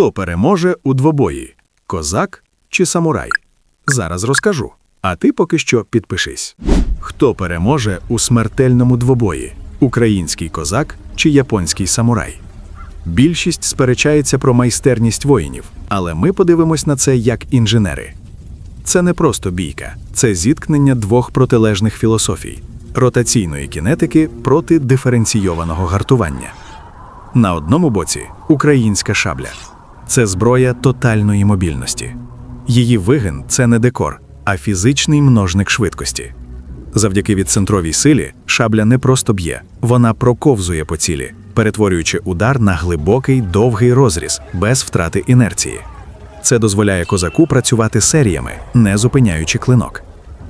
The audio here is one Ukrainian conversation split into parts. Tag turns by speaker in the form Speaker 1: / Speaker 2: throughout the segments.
Speaker 1: Хто переможе у двобої? Козак чи самурай? Зараз розкажу. А ти поки що підпишись. Хто переможе у смертельному двобої? Український козак чи японський самурай? Більшість сперечається про майстерність воїнів, але ми подивимось на це як інженери. Це не просто бійка, це зіткнення двох протилежних філософій ротаційної кінетики проти диференційованого гартування. На одному боці українська шабля це зброя тотальної мобільності. Її вигин це не декор, а фізичний множник швидкості. Завдяки відцентровій силі шабля не просто б'є, вона проковзує по цілі, перетворюючи удар на глибокий довгий розріз без втрати інерції. Це дозволяє козаку працювати серіями, не зупиняючи клинок.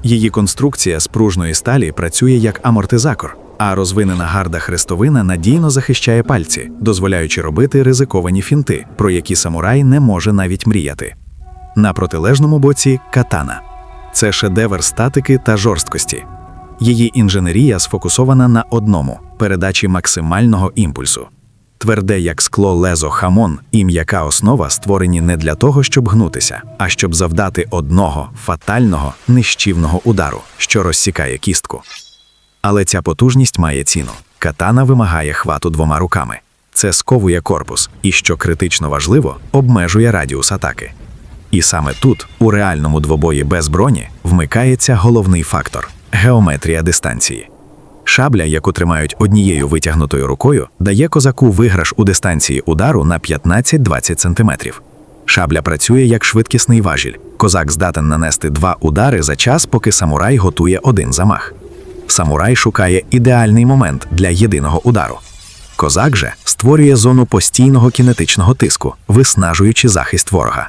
Speaker 1: Її конструкція з пружної сталі працює як амортизатор, а розвинена гарда хрестовина надійно захищає пальці, дозволяючи робити ризиковані фінти, про які самурай не може навіть мріяти. На протилежному боці катана. Це шедевр статики та жорсткості. Її інженерія сфокусована на одному передачі максимального імпульсу. Тверде, як скло лезо хамон і м'яка основа створені не для того, щоб гнутися, а щоб завдати одного фатального нищівного удару, що розсікає кістку. Але ця потужність має ціну. Катана вимагає хвату двома руками. Це сковує корпус і, що критично важливо, обмежує радіус атаки. І саме тут, у реальному двобої без броні, вмикається головний фактор геометрія дистанції. Шабля, яку тримають однією витягнутою рукою, дає козаку виграш у дистанції удару на 15-20 см. Шабля працює як швидкісний важіль. Козак здатен нанести два удари за час, поки самурай готує один замах. Самурай шукає ідеальний момент для єдиного удару. Козак же створює зону постійного кінетичного тиску, виснажуючи захист ворога.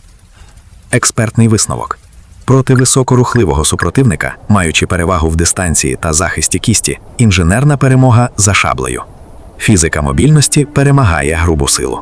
Speaker 1: Експертний висновок. Проти високорухливого супротивника, маючи перевагу в дистанції та захисті кісті, інженерна перемога за шаблею. Фізика мобільності перемагає грубу силу.